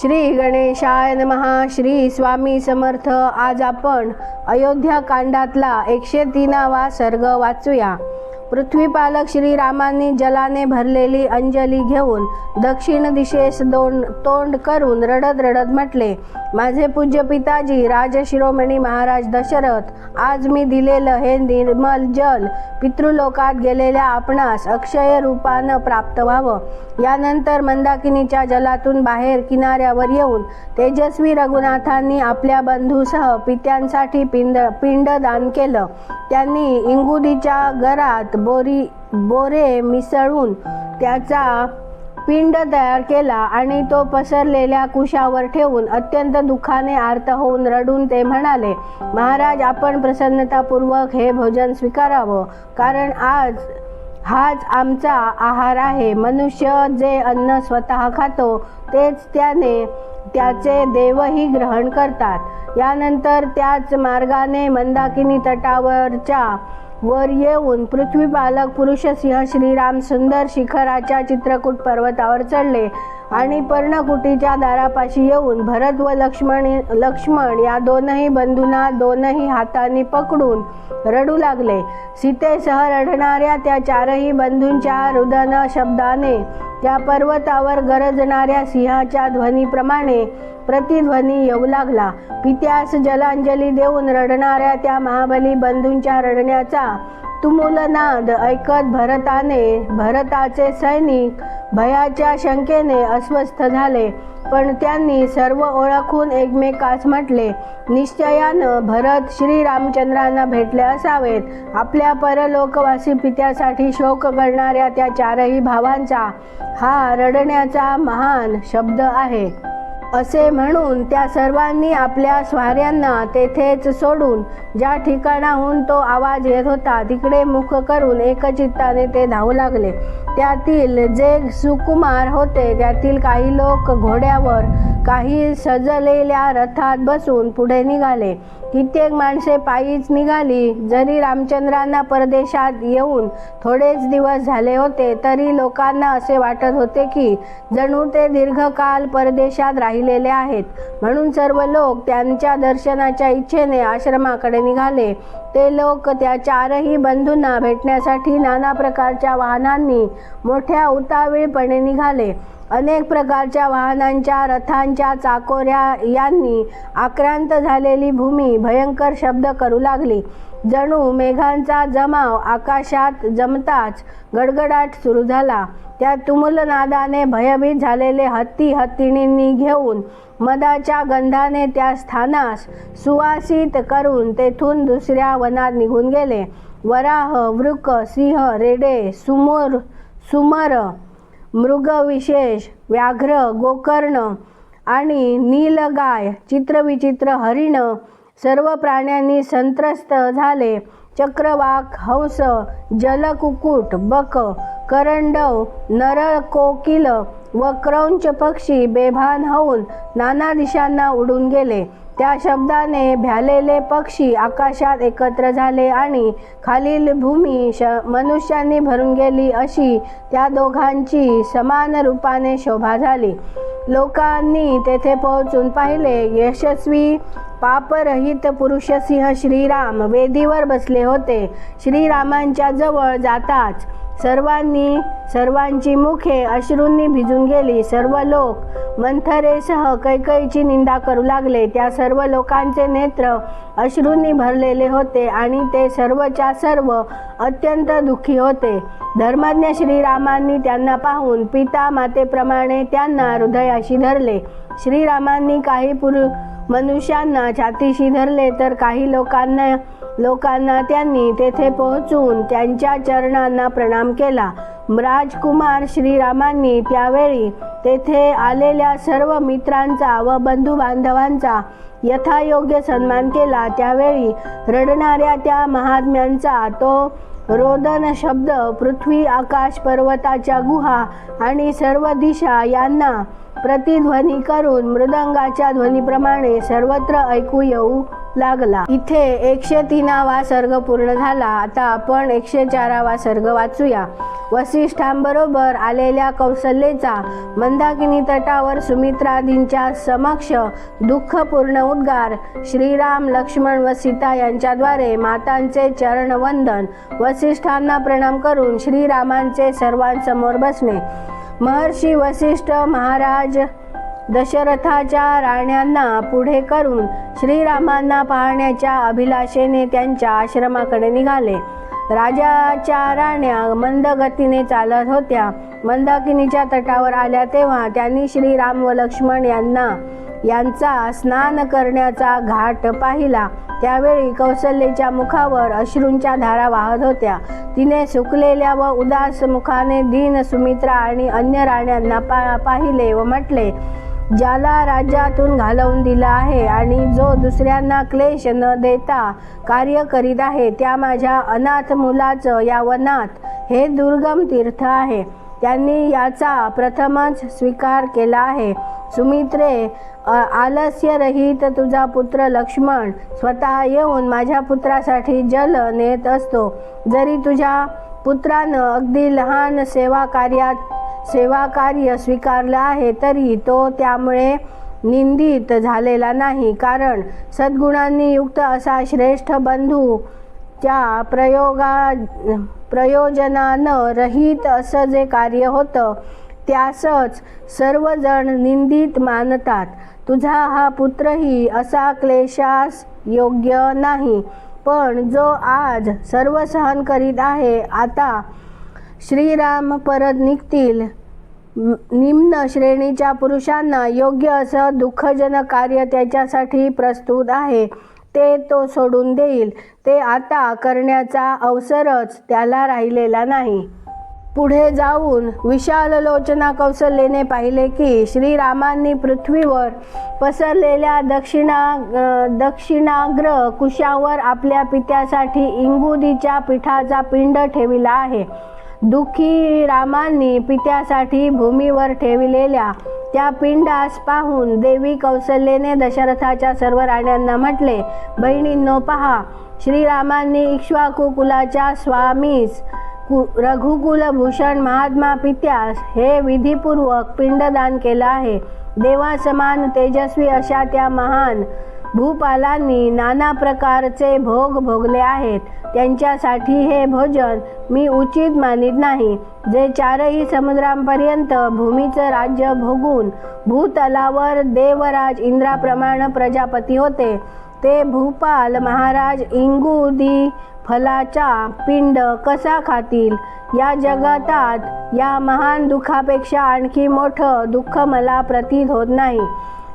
श्री गणेशाय नमहा श्री स्वामी समर्थ. आज आपण अयोध्या कांडातला एकशे तीनावा सर्ग वाचूया. पृथ्वीपालक श्रीरामांनी जलाने भरलेली अंजली घेऊन दक्षिण दिशेस दोन तोंड करून रडत रडत म्हटले माझे पूज्य पिताजी राजशिरोमणी महाराज दशरथ आज मी दिलेलं हे निर्मल जल पितृलोकात गेलेल्या आपणास अक्षय रूपानं प्राप्त व्हावं. यानंतर मंदाकिनीच्या जलातून बाहेर किनाऱ्यावर येऊन तेजस्वी रघुनाथांनी आपल्या बंधूसह पित्यांसाठी पिंड पिंडदान केलं. त्यांनी इंगुदीच्या गरात बोरी बोरे मिसळून त्याचा पिंड तयार केला आणि तो पसरलेल्या कुशावर ठेवून अत्यंत दुःखाने आर्त होऊन रडून ते म्हणाले महाराज आपण प्रसन्नतापूर्वक हे भोजन स्वीकारावं कारण आज हाच आमचा आहार आहे. मनुष्य जे अन्न स्वतः खातो तेच त्याने त्याचे देवही ग्रहण करतात. यानंतर त्याच मार्गाने मंदाकिनी तटावरच्या वर येऊन पृथ्वीपालक पुरुषसिंह श्रीराम सुंदर शिखराच्या चित्रकूट पर्वतावर चढले आणि पर्णकुटीच्या दारापाशी येऊन भरत व लक्ष्मण लक्ष्मण या दोनही बंधूंना दोनही हातांनी पकडून रडू लागले. सीतेसह रडणाऱ्या त्या चारही बंधूंच्या रुदन शब्दाने त्या पर्वतावर गरजणाऱ्या सिंहाच्या ध्वनीप्रमाणे प्रतिध्वनी येऊ लागला. पित्यास जलांजली देऊन रडणाऱ्या त्या महाबली बंधूंच्या रडण्याचा तुमुलनाद ऐकत भरताने भरताचे सैनिक भयाच्या शंकेने अस्वस्थ झाले. पण त्यांनी सर्व ओळखून एकमेकास म्हटले निश्चयानं भरत श्रीरामचंद्रांना भेटले असावेत. आपल्या परलोकवासी पित्यासाठी शोक करणाऱ्या त्या चारही भावांचा हा रडण्याचा महान शब्द आहे. असे म्हणून त्या सर्वांनी आपल्या स्वाऱ्यांना तेथेच सोडून ज्या ठिकाणाहून तो आवाज येत होता तिकडे मुख करून एकचित्ताने ते धावू लागले. त्यातील जे सुकुमार होते त्यातील काही लोक घोड्यावर काही सजलेल्या रथात बसून पुढे निघाले. कित्येक माणसे पायीच निघाली. जरी रामचंद्रांना परदेशात येऊन थोडेच दिवस झाले होते तरी लोकांना असे वाटत होते की जणू ते दीर्घकाल परदेशात राहिलेले आहेत. म्हणून सर्व लोक त्यांच्या दर्शनाच्या इच्छेने आश्रमाकडे निघाले. ते लोक त्या चारही बंधूंना भेटण्यासाठी नाना प्रकारच्या वाहनांनी मोठ्या उतावीळपणे निघाले. अनेक प्रकारच्या वाहनांच्या रथांच्या चाकोऱ्या यांनी आक्रांत झालेली भूमी भयंकर शब्द करू लागली. जणू मेघांचा जमाव आकाशात जमताच गडगडाट सुरू झाला. त्या तुमुलनादाने भयभीत झालेले हत्ती हत्तीणींनी घेऊन मदाच्या गंधाने त्या स्थानास सुवासित करून तेथून दुसऱ्या वनात निघून गेले. वराह वृक सिंह रेडे सुमोर सुमर मृगविशेष व्याघ्र गोकर्ण आणि नीलगाय चित्रविचित्र हरिण सर्व प्राण्यांनी संत्रस्त झाले. चक्रवाक हंस जलकुकुट बक करंडव नरळ कोकिल व क्रौंच पक्षी बेभान होऊन नाना दिशांना उडून गेले. त्या शब्दाने भ्यालेले पक्षी आकाशात एकत्र झाले आणि खालील भूमी श मनुष्यांनी भरून गेली अशी त्या दोघांची समान रूपाने शोभा झाली. लोकांनी तेथे पोहोचून पाहिले यशस्वी पापरहित पुरुषसिंह श्रीराम वेदीवर बसले होते. श्रीरामांच्या जवळ जाताच सर्वांनी सर्वांची मुखे अश्रूंनी भिजून गेली. सर्व लोक मंथरेसह कैकईची निंदा करू लागले. त्या सर्व लोकांचे नेत्र अश्रूंनी भरलेले होते आणि ते सर्वच्या सर्व अत्यंत दुःखी होते. धर्मज्ञ श्रीरामांनी त्यांना पाहून पिता मातेप्रमाणे त्यांना हृदयाशी धरले. श्रीरामांनी काही पुरु मनुष्यांना छातीशी धरले तर काही लोकांना लोकांना त्यांनी तेथे पोहोचून त्यांच्या चरणांना प्रणाम केला. राजकुमार श्रीरामांनी त्यावेळी तेथे आलेल्या सर्व मित्रांचा व बंधू बांधवांचा यथायोग्य सन्मान केला. त्यावेळी रडणाऱ्या त्या महात्म्यांचा तो रोदन शब्द पृथ्वी आकाश पर्वताच्या गुहा आणि सर्व दिशा यांना प्रतिध्वनी करून मृदंगाच्या ध्वनीप्रमाणे सर्वत्र ऐकू येऊ लागला. इथे एकशे तीनावा सर्ग पूर्ण झाला. आता आपण एकशे चारावा सर्ग वाचूया. वसिष्ठांबरोबर आलेल्या कौशल्येचा मंदाकिनी तटावर सुमित्रादींच्या समक्ष दुःखपूर्ण उद्गार. श्रीराम लक्ष्मण व सीता यांच्याद्वारे मातांचे चरणवंदन. वसिष्ठांना प्रणाम करून श्रीरामांचे सर्वांसमोर बसणे. महर्षी वसिष्ठ महाराज दशरथाच्या राण्यांना पुढे करून श्रीरामांना पाहण्याच्या अभिलाषेने त्यांच्या आश्रमाकडे निघाले. राजाच्या राण्या मंद गतीने चालत होत्या. मंदाकिनीच्या तटावर आल्या तेव्हा त्यांनी श्रीराम व लक्ष्मण यांना यांचा स्नान करण्याचा घाट पाहिला. त्यावेळी कौशल्येच्या मुखावर अश्रूंच्या धारा वाहत होत्या. तिने सुकलेल्या व उदास मुखाने दीन सुमित्रा आणि अन्य राण्यांना पा पाहिले व म्हटले ज्याला राज्यातून घालवून दिलं आहे आणि जो दुसऱ्यांना क्लेश न देता कार्य करीत आहे त्या माझ्या अनाथ मुलाचं या वनात हे दुर्गम तीर्थ आहे. त्यांनी याचा प्रथमच स्वीकार केला आहे. सुमित्रे आलस्यरहित तुझा पुत्र लक्ष्मण स्वतः येऊन माझ्या पुत्रासाठी जल नेत असतो. जरी तुझ्या पुत्रानं अगदी लहान सेवा कार्यात सेवा कार्य स्वीकारलं आहे तरी तो त्यामुळे निंदित झालेला नाही. कारण सद्गुणांनी युक्त असा श्रेष्ठ बंधू त्या प्रयोगा प्रयोजनानं रहित असं जे कार्य होतं त्यासच सर्वजण निंदित मानतात. तुझा हा पुत्रही असा क्लेशास योग्य नाही पण जो आज सर्व सहन करीत आहे आता श्रीराम परत निघतील. निम्न श्रेणीच्या पुरुषांना योग्य असं दुःखजनक कार्य त्याच्यासाठी प्रस्तुत आहे. ते तो सोडून देईल. ते आता करण्याचा अवसरच त्याला राहिलेला नाही. पुढे जाऊन विशाल लोचना कौशल्येने पाहिले की श्रीरामांनी पृथ्वीवर पसरलेल्या दक्षिणा दक्षिणाग्र कुशावर आपल्या पित्यासाठी इंगुदीच्या पिठाचा पिंड ठेविला आहे. दुःखी रामांनी पित्यासाठी भूमीवर ठेविलेल्या त्या पिंडास पाहून देवी कौशल्येने दशरथाच्या सर्व राण्यांना म्हटले बहिणींनो पहा श्रीरामांनी इक्ष्वाकुकुलाच्या स्वामीस कु रघुकुलभूषण महात्मा पित्यास हे विधीपूर्वक पिंडदान केलं आहे. देवासमान तेजस्वी अशा त्या महान भूपालांनी नाना प्रकारचे भोग भोगले आहेत. त्यांच्यासाठी हे भोजन मी उचित मानित नाही. जे चारही समुद्रांपर्यंत भूमीचं राज्य भोगून भूतलावर देवराज इंद्राप्रमाणे प्रजापती होते ते भूपाल महाराज इंगुदी फलाचा पिंड कसा खातील? या जगतात या महान दुःखापेक्षा आणखी मोठं दुःख मला प्रतीत होत नाही.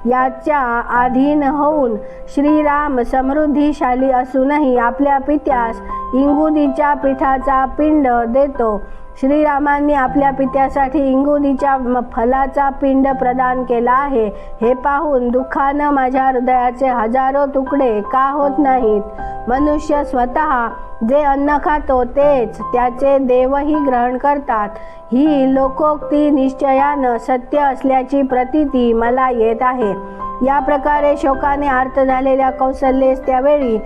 याच्या अधीन होऊन श्रीराम समृद्धिशाली असूनही आपल्या पित्यास इंगुदीच्या पिठाचा पिंड देतो. श्रीरामांनी आपल्या पित्यासाठी इंगुदीच्या फलाचा पिंड प्रदान केला आहे. हे पाहून दुःखानं माझ्या हृदयाचे हजारो तुकडे का होत नाहीत? मनुष्य स्वतः जे अन्न खातो तेच त्याचे देवही ग्रहण करतात. ही लोकोक्ती निश्चयानं सत्य असल्याची प्रतीती मला येत आहे. या प्रकारे शोकाने आर्त झालेल्या कौशल्येस त्यावेळी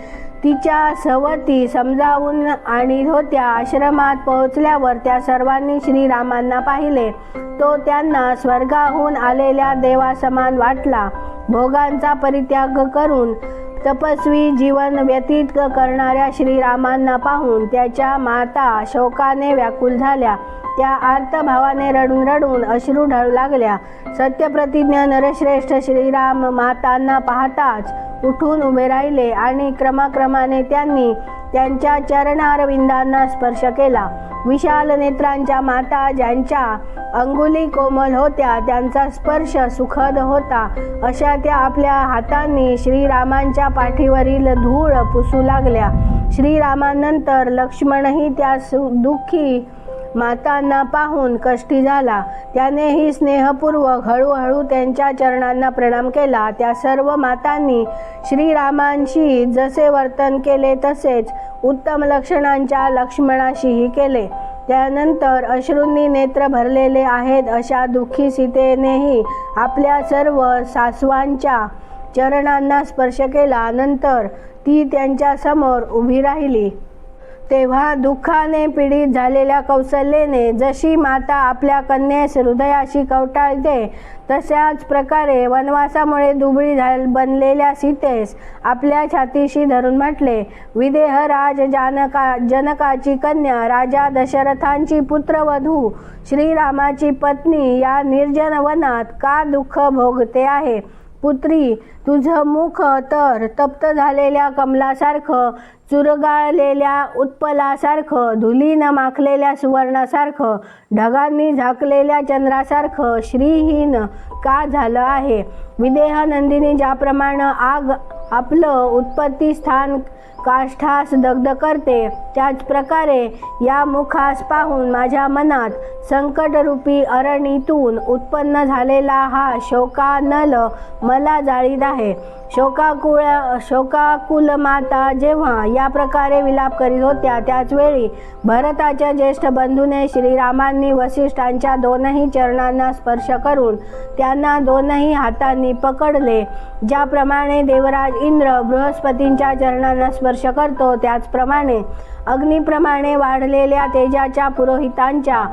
तिच्या सवती समजावून आणि होत्या आश्रमात पोहोचल्यावर त्या सर्वांनी श्रीरामांना पाहिले. तो त्यांना स्वर्गाहून आलेल्या देवासमान वाटला. भोगांचा परित्याग करून तपस्वी जीवन व्यतीत करणाऱ्या श्रीरामांना पाहून त्याच्या माता शोकाने व्याकुल झाल्या. त्या आर्तभावाने रडून रडून अश्रू ढळू लागल्या. सत्यप्रतिज्ञ नरश्रेष्ठ श्रीराम मातांना पाहताच उठून उभे राहिले आणि क्रमाक्रमाने त्यांनी त्यांच्या चरणारविंदांना स्पर्श केला. विशाल नेत्रांच्या माता ज्यांच्या अंगुली कोमल होत्या त्यांचा स्पर्श सुखद होता. अशा त्या आपल्या हातांनी श्रीरामांच्या पाठीवरील धूळ पुसू लागल्या. श्रीरामानंतर लक्ष्मणही त्या सु दुःखी मातांना पाहून कष्टी झाला. त्यानेही स्नेहपूर्वक हळूहळू त्यांच्या चरणांना प्रणाम केला. त्या सर्व मातांनी श्रीरामांशी जसे वर्तन केले तसेच उत्तम लक्षणांच्या लक्ष्मणाशीही केले. त्यानंतर अश्रूंनी नेत्र भरलेले आहेत अशा दुःखी सीतेनेही आपल्या सर्व सासवांच्या चरणांना स्पर्श केला. नंतर ती त्यांच्यासमोर उभी राहिली. तेव्हा दुःखाने पीडित झालेल्या कौशल्येने जशी माता आपल्या कन्येस हृदयाशी कवटाळते तशाच प्रकारे वनवासामुळे दुबळी झाल बनलेल्या सीतेस आपल्या छातीशी धरून म्हटले विदेहराज जानका जनकाची कन्या राजा दशरथांची पुत्रवधू श्रीरामाची पत्नी या निर्जन वनात का दुःख भोगते आहे? पुत्री तुझं मुख तर तप्त झालेल्या कमलासारखं चुरगाळलेल्या उत्पलासारखं धुलीनं माखलेल्या सुवर्णासारखं ढगांनी झाकलेल्या चंद्रासारखं श्रीहीन का झालं आहे? विदेह नंदिनी ज्याप्रमाणे आग आपलं उत्पत्ती स्थान काष्ठास दग्ध करते. त्याचप्रकारे या मुखास पाहून माझ्या मनात संकटरूपी अरणीतून उत्पन्न झालेला हा शोकानल मला जाळीत आहे. शोकाकुळ शोकाकुल माता जेव्हा या प्रकारे विलाप करीत होत्या त्याचवेळी भरताच्या ज्येष्ठ बंधूने श्रीरामांनी वसिष्ठांच्या दोनही चरणांना स्पर्श करून त्यांना दोनही हातांनी पकडले ज्याप्रमाणे देवराज इंद्र बृहस्पतींच्या चरणांना स्पर्श करतो. त्याचप्रमाणे अग्निप्रमाणे वाढलेल्या तेजाच्या पुरोहितांच्या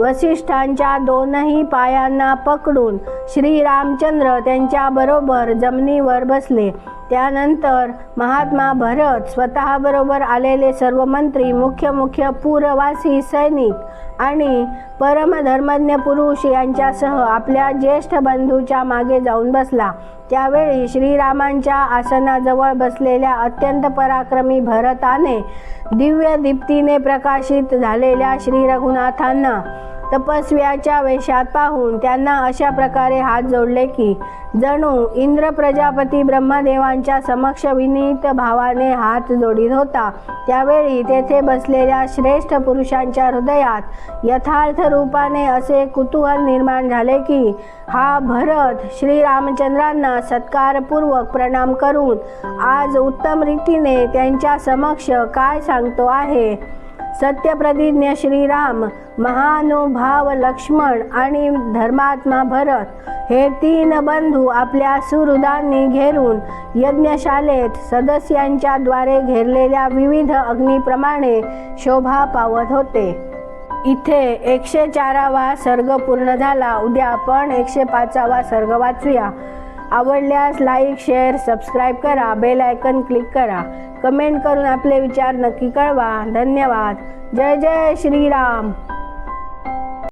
वसिष्ठांच्या दोनही पायांना पकडून श्रीरामचंद्र त्यांच्याबरोबर जमिनीवर बसले. त्यानंतर महात्मा भरत स्वतःबरोबर आलेले सर्व मंत्री मुख्य मुख्य पूरवासी सैनिक आणि परमधर्मज्ञ पुरुष यांच्यासह आपल्या ज्येष्ठ बंधूच्या मागे जाऊन बसला. त्यावेळी श्रीरामांच्या आसनाजवळ बसलेल्या अत्यंत पराक्रमी भरताने दिव्य दीप्तीने प्रकाशित झालेल्या श्री रघुनाथांना तपस्व्याच्या वेशात पाहून त्यांना अशा प्रकारे हात जोडले की जणू इंद्र प्रजापती ब्रह्मदेवांच्या समक्ष विनीत भावाने हात जोडीत होता. त्यावेळी तेथे बसलेल्या श्रेष्ठ पुरुषांच्या हृदयात यथार्थ रूपाने असे कुतूहल निर्माण झाले की हा भरत श्रीरामचंद्रांना सत्कारपूर्वक प्रणाम करून आज उत्तम रीतीने त्यांच्या समक्ष काय सांगतो आहे? सत्यप्रतिज्ञ श्रीराम महानुभाव लक्ष्मण आणि धर्मात्मा भरत हे तीन बंधू आपल्या सुहृदांनी घेरून यज्ञशालेत सदस्यांच्या द्वारे घेरलेल्या विविध अग्नीप्रमाणे शोभा पावत होते. इथे एकशे चारावा सर्ग पूर्ण झाला. उद्या आपण एकशे पाचावा सर्ग वाचूया. आवडल्यास लाईक शेअर सबस्क्राईब करा. बेल आयकन क्लिक करा. कमेंट करून आपले विचार नक्की कळवा. धन्यवाद. जय जय श्रीराम.